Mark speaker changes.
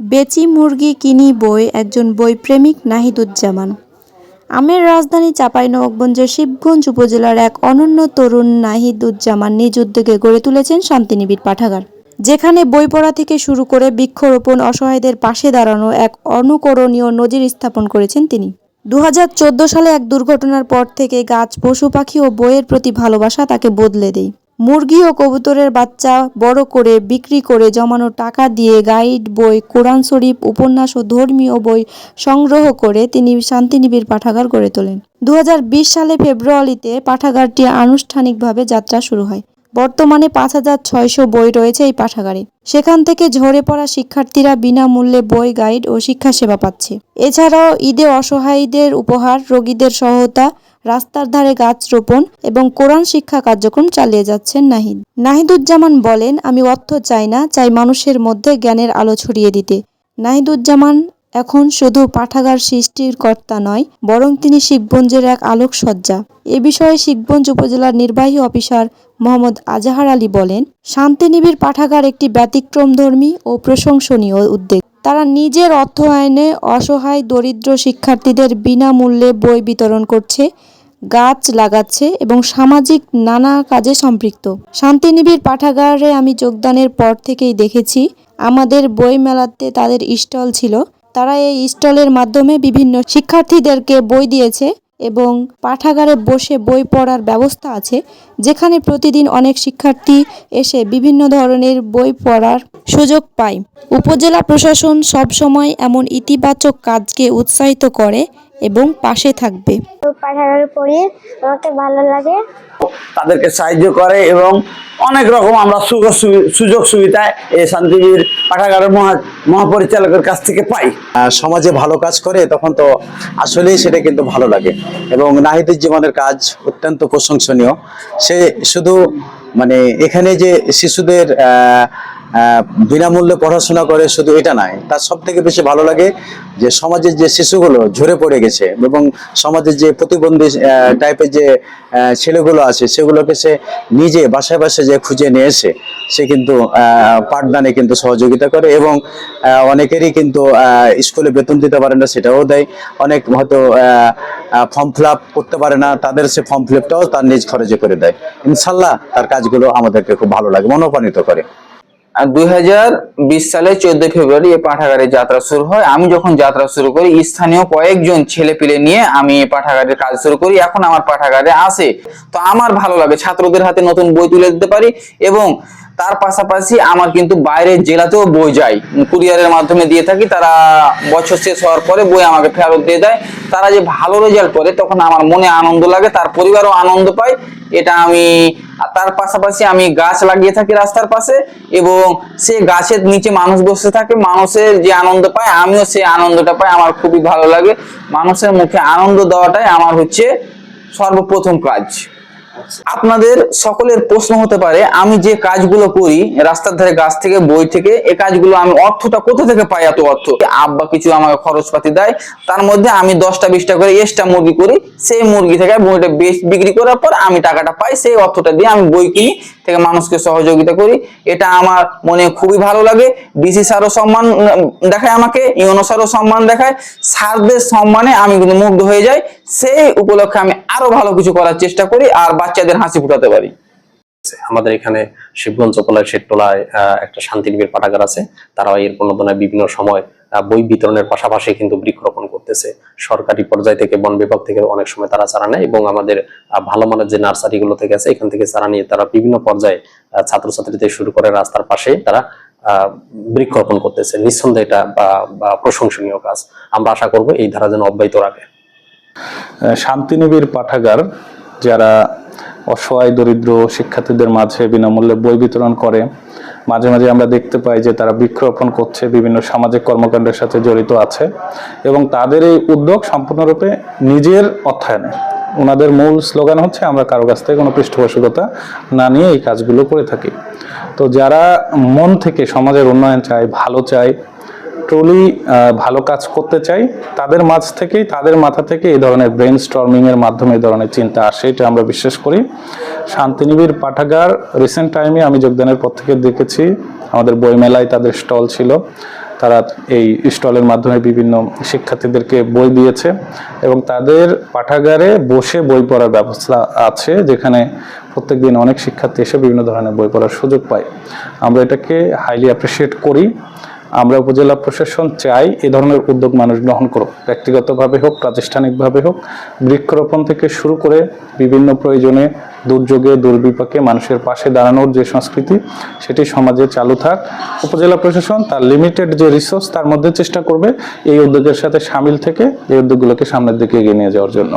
Speaker 1: বেচি মুরগি কিনি বই একজন বই প্রেমিক নাহিদুজ্জামান। আমের রাজধানী চাঁপাইনবাবগঞ্জের শিবগঞ্জ উপজেলার এক অনন্য তরুণ নাহিদুজ্জামান নিজ উদ্যোগে গড়ে তুলেছেন শান্তিনিবিড় পাঠাগার, যেখানে বই পড়া থেকে শুরু করে বৃক্ষরোপণ, অসহায়দের পাশে দাঁড়ানো এক অনুকরণীয় নজির স্থাপন করেছেন তিনি। দু হাজার চোদ্দ সালে এক দুর্ঘটনার পর থেকে গাছ, পশু পাখি ও বইয়ের প্রতি ভালোবাসা তাকে বদলে দেয়। মুরগি ও কবুতরের বাচ্চা বড় করে বিক্রি করে জমানো টাকা দিয়ে গাইড বই, কোরআন শরীফ, উপন্যাস ও ধর্মীয় বই সংগ্রহ করে তিনি শান্তিনিবিড় পাঠাগার গড়ে তোলেন। দু হাজার বিশ সালে ফেব্রুয়ারিতে পাঠাগারটি আনুষ্ঠানিকভাবে যাত্রা শুরু হয়। বর্তমানে পাঁচ হাজার ছয়শো বই রয়েছে এই পাঠাগারে। সেখান থেকে ঝরে পড়া শিক্ষার্থীরা বিনামূল্যে বই, গাইড ও শিক্ষা সেবা পাচ্ছে। এছাড়াও ঈদে অসহায়ীদের উপহার, রোগীদের সহায়তা রাস্তার ধারে গাছ রোপণ এবং কোরআন শিক্ষা কার্যক্রম চালিয়ে যাচ্ছেন নাহিদ। নাহিদুজ্জামান বলেন, আমি অর্থ চাই না, চাই মানুষের মধ্যে জ্ঞানের আলো ছড়িয়ে দিতে। নাহিদুজ্জামান এখন শুধু পাঠাগার সৃষ্টির কর্তা নয়, বরং তিনি শিবগঞ্জের এক আলোকসজ্জা। এ বিষয়ে শিবগঞ্জ উপজেলার নির্বাহী অফিসার মোহাম্মদ আজাহার আলী বলেন, শান্তিনিবিড় পাঠাগার একটি ব্যতিক্রমধর্মী ও প্রশংসনীয় উদ্যোগ। তারা নিজের অর্থায়নে অসহায় দরিদ্র শিক্ষার্থীদের বিনামূল্যে বই বিতরণ করছে, গাছ লাগাচ্ছে এবং সামাজিক নানা কাজে সম্পৃক্ত। শান্তিনিবিড় পাঠাগারে আমি যোগদানের পর থেকেই দেখেছি, আমাদের বই মেলাতে তাদের স্টল ছিল। তারা এই স্টলের মাধ্যমে বিভিন্ন শিক্ষার্থীদেরকে বই দিয়েছে। এবং পাঠাগারে বসে বই পড়ার ব্যবস্থা আছে যেখানে প্রতিদিন অনেক শিক্ষার্থী এসে বিভিন্ন ধরনের বই পড়ার সুযোগ পায়। উপজেলা প্রশাসন সবসময় এমন ইতিবাচক কাজকে উৎসাহিত করে এবং পাশে থাকবে।
Speaker 2: পাঠাগার পড়ি আমাকে ভালো লাগে।
Speaker 3: তাদেরকে সাহায্য করে এবং অনেক রকম আমরা সুযোগ সুবি- সুযোগ সুবিধায় এই শান্তিবীর পাঠাগারের মহা মহাপরিচালকের কাছ থেকে পাই।
Speaker 4: সমাজে ভালো কাজ করে তখন তো আসলেই সেটা কিন্তু ভালো লাগে। এবং নাহিদের জীবনের কাজ অত্যন্ত প্রশংসনীয়। সে শুধু মানে এখানে যে শিশুদের বিনামূল্যে পড়াশোনা করে শুধু এটা নয়, তার সব থেকে বেশি ভালো লাগে যে সমাজের যে শিশুগুলো ঝরে পড়ে গেছে এবং সমাজের যে প্রতিবন্ধী টাইপের যে ছেলেগুলো আছে, সেগুলোকে সে নিজে বাসায় বাসায় যে খুঁজে নিয়ে এসে, সে কিন্তু পাঠদানে কিন্তু সহযোগিতা করে এবং অনেকেরই কিন্তু স্কুলে বেতন দিতে পারে না, সেটাও দেয়। অনেক হয়তো ফর্ম ফিল করতে পারে না, তাদের সে ফর্ম ফিল তার নিজ খরচে করে দেয়। ইনশাল্লাহ তার কাজগুলো আমাদেরকে খুব ভালো লাগে মনোপ্রাণিত করে।
Speaker 5: দুই হাজার বিশ সালে চোদ্দ ফেব্রুয়ারি এই পাঠাগারের যাত্রা শুরু হয়। আমি যখন যাত্রা শুরু করি, স্থানীয় কয়েকজন ছেলে পেলে নিয়ে আমি পাঠাগারের কাজ শুরু করি। এখন আমার পাঠাগারে আসে তো আমার ভালো লাগে, ছাত্রদের হাতে নতুন বই তুলে দিতে পারি এবং তার পাশাপাশি আমার কিন্তু বাইরের জেলাতেও বই যায়। কুরিয়ারের মাধ্যমে দিয়ে থাকি। তারা বছর শেষ হওয়ার পরে বই আমাকে ফেরত দিয়ে দেয়। তারা যে ভালো রেজাল্ট করে, তখন আমার মনে আনন্দ লাগে, তার পরিবারও আনন্দ পায়। এটা আমি আর তার পাশাপাশি আমি গাছ লাগিয়ে থাকি রাস্তার পাশে এবং সে গাছের নিচে মানুষ বসে থাকে, মানুষের যে আনন্দ পায়, আমিও সেই আনন্দটা পাই, আমার খুবই ভালো লাগে। মানুষের মুখে আনন্দ দেওয়াটাই আমার হচ্ছে সর্বপ্রথম কাজ। আপনাদের সকলের প্রশ্ন হতে পারে, আমি যে কাজগুলো করি, রাস্তার ধারে গাছ থেকে, বই থেকে এই কাজগুলো আমি অর্থটা কোথা থেকে পাই এত অর্থ? আব্বা কিছু আমাকে খরচপাতি দেয়, তার মধ্যে আমি দশটা, বিশটা করে এক্সট্রা মুরগি করি, সেই মুরগি থেকে বইটা বিক্রি করার পর আমি টাকাটা পাই, সেই অর্থটা দিয়ে আমি বই কিনি থেকে মানুষকে সহযোগিতা করি। এটা আমার মনে খুবই ভালো লাগে। ডিসি স্যারও সম্মান দেখায় আমাকে ইউনো স্যারও সম্মান দেখায়। স্যারদের সম্মানে আমি কিন্তু মুগ্ধ হয়ে যাই। সেই উপলক্ষে আমি আরও ভালো কিছু করার চেষ্টা করি আর বাচ্চাদের হাসি ফুটাতে পারি।
Speaker 6: আমাদের এখানে শিবগঞ্জ উপজেলার শেটটোলায় আহ, একটা শান্তিনিবিড় পাঠাগার আছে। তারা এর প্রণোদনায় বিভিন্ন সময় বই বিতরণের পাশাপাশি কিন্তু বৃক্ষরোপণ করতেছে। সরকারি পর্যায় থেকে বন বিভাগ থেকে অনেক সময় তারা চারা নেয় এবং আমাদের ভালো মানের যে নার্সারি গুলো থেকে আছে এখান থেকে চারা নিয়ে তারা বিভিন্ন পর্যায়ে আহ, ছাত্রছাত্রী থেকে শুরু করে রাস্তার পাশে তারা বৃক্ষরোপণ করতেছে। নিঃসন্দেহে এটা প্রশংসনীয় কাজ। আমরা আশা করব এই ধারা যেন অব্যাহত রাখে।
Speaker 7: শান্তিনিবিড় পাঠাগার যারা অসহায়, দরিদ্র শিক্ষার্থীদের মাঝে বিনামূল্যে বই বিতরণ করে। মাঝে মাঝে আমরা দেখতে পাই যে তারা বৃক্ষরোপণ করছে, বিভিন্ন সামাজিক কর্মকাণ্ডের সাথে জড়িত আছে এবং তাদের এই উদ্যোগ সম্পূর্ণরূপে নিজের অর্থায়নে। ওনাদের মূল স্লোগান হচ্ছে, আমরা কারও কাছ থেকে কোনো পৃষ্ঠপোষকতা না নিয়ে এই কাজগুলো করে থাকি। তো যারা মন থেকে সমাজের উন্নয়ন চায়, ভালো চায় ট্রুলি ভালো কাজ করতে চাই, তাদের মাঝ থেকেই, তাদের মাথা থেকে এই ধরনের ব্রেন স্টর্মিং এর মাধ্যমে এই ধরনের চিন্তা আসে, এটা আমরা বিশ্বাস করি। শান্তিনিবিড় পাঠাগার রিসেন্ট টাইমে আমি যোগদানের পর থেকে দেখেছি, আমাদের বইমেলায় তাদের স্টল ছিল। তারা এই স্টলের মাধ্যমে বিভিন্ন শিক্ষার্থীদেরকে বই দিয়েছে এবং তাদের পাঠাগারে বসে বই পড়ার ব্যবস্থা আছে, যেখানে প্রত্যেক দিন অনেক শিক্ষার্থী এসে বিভিন্ন ধরনের বই পড়ার সুযোগ পায়। আমরা এটাকে হাইলি অ্যাপ্রিসিয়েট করি। আমরা উপজেলা প্রশাসন চাই এ ধরনের উদ্যোগ মানুষ গ্রহণ করুক। ব্যক্তিগতভাবে হোক, প্রাতিষ্ঠানিকভাবে হোক, বৃক্ষরোপণ থেকে শুরু করে বিভিন্ন প্রয়োজনে দুর্যোগে, দুর্বিপাকে মানুষের পাশে দাঁড়ানোর যে সংস্কৃতি, সেটি সমাজে চালু থাক। উপজেলা প্রশাসন তার লিমিটেড যে রিসোর্স তার মধ্যে চেষ্টা করবে এই উদ্যোগের সাথে সামিল থেকে এই উদ্যোগগুলোকে সামনের দিকে এগিয়ে নিয়ে যাওয়ার জন্য।